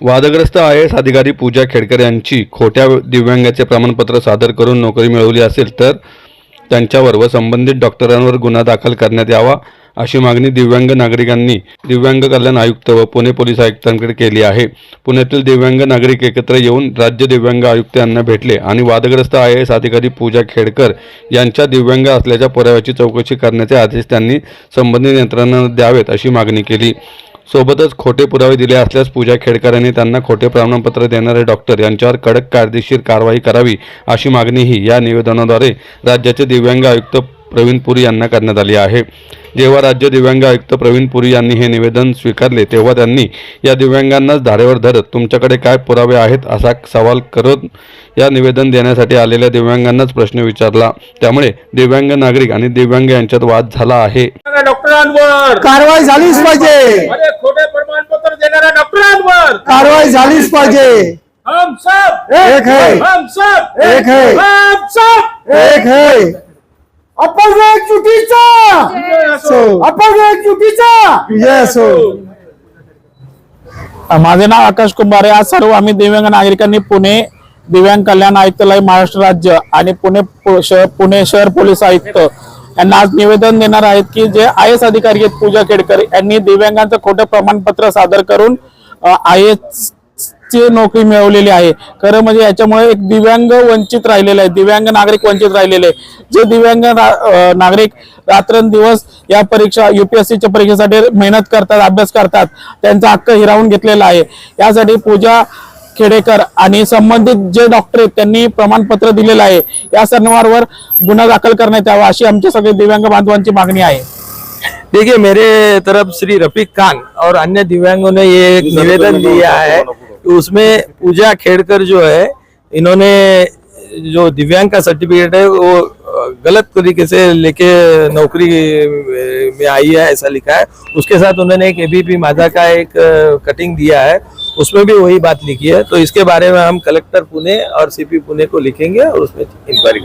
वादग्रस्त I S अधिकारी पूजा खेडकर यांची खोट्या दिव्यांगाचे प्रमाणपत्र सादर करून नोकरी मिळवली असेल तर त्यांच्यावर व संबंधित डॉक्टरांवर गुन्हा दाखल करण्यात यावा अशी मागणी दिव्यांग नागरिकांनी दिव्यांग कल्याण आयुक्त व पुणे पोलीस आयुक्तांकडे केली आहे. पुण्यातील दिव्यांग नागरिक एकत्र येऊन राज्य दिव्यांग आयुक्त यांना भेटले आणि वादग्रस्त आय एस अधिकारी पूजा खेडकर यांच्या दिव्यांग असल्याच्या पुराव्याची चौकशी करण्याचे आदेश त्यांनी संबंधित यंत्रणांना द्यावेत अशी मागणी केली. सोबतच खोटे पुरावे दिले असल्यास पूजा खेडकर यांनी त्यांना खोटे प्रमाणपत्र देणारे डॉक्टर यांच्यावर कडक कायदेशीर कारवाई करावी अशी मागणीही या निवेदनाद्वारे राज्याचे दिव्यांग आयुक्त प्रवीण पुरी यांना करण्यात आली आहे. जेव्हा राज्य दिव्यांग आयुक्त प्रवीण पुरी यांनी हे निवेदन स्वीकारले तेव्हा त्यांनी या दिव्यांगांनाच धारेवर धरत तुमच्याकडे काय पुरावे आहेत असा सवाल करत या निवेदन देण्यासाठी आलेल्या दिव्यांगांनाच प्रश्न विचारला. त्यामुळे दिव्यांग नागरिक आणि दिव्यांग यांच्यात वाद झाला आहे. डॉक्टरांवर. कारवाई झालीच पाहिजे. अरे खोटे प्रमाणपत्र देणाऱ्या डॉक्टरांवर. कारवाई झालीच पाहिजे. हम सब एक है. हम सब एक है. हम सब एक है. चुकीचा! चुकीचा! येस माझे नाव आकाश कुंभारे आज सर्व आम्ही दिव्यांग नागरिकांनी पुणे दिव्यांग कल्याण आयुक्तालय महाराष्ट्र राज्य आणि पुणे शहर पुणे शहर पोलीस आयुक्त यांना आज निवेदन देणार आहेत की जे आय एस अधिकारी आहेत पूजा खेडकर यांनी दिव्यांगांचं खोटं प्रमाणपत्र सादर करून आय एस ची नोकरी मिळवलेली आहे. खरं म्हणजे याच्यामुळे एक दिव्यांग वंचित राहिलेले आहे दिव्यांग नागरिक वंचित राहिलेले आहे. जे दिव्यांग नागरिक रात्रंदिवस या परीक्षा युपीएससीच्या परीक्षेसाठी मेहनत करतात अभ्यास करतात त्यांचा हक्क हिरावून घेतलेला आहे. यासाठी पूजा खेडेकर आणि संबंधित जे डॉक्टर आहेत त्यांनी प्रमाणपत्र दिलेलं आहे. या सर्वांवर गुन्हा दाखल करण्यात यावा अशी आमच्या सगळे दिव्यांग बांधवांची मागणी आहे. देखिए मेरे तरफ श्री रफीक खान और अन्य दिव्यांगों ने ये एक निवेदन दिया है। उसमें पूजा खेड़कर जो है, इन्होंने जो दिव्यांग का सर्टिफिकेट है, वो गलत तरीके से लेके नौकरी में आई है, ऐसा लिखा है। उसके साथ उन्होंने एक एबीपी माधा का एक कटिंग दिया है, उसमें भी वही बात लिखी है। तो इसके बारे में हम कलेक्टर पुणे और सीपी पुणे को लिखेंगे और उसमें इंक्वायरी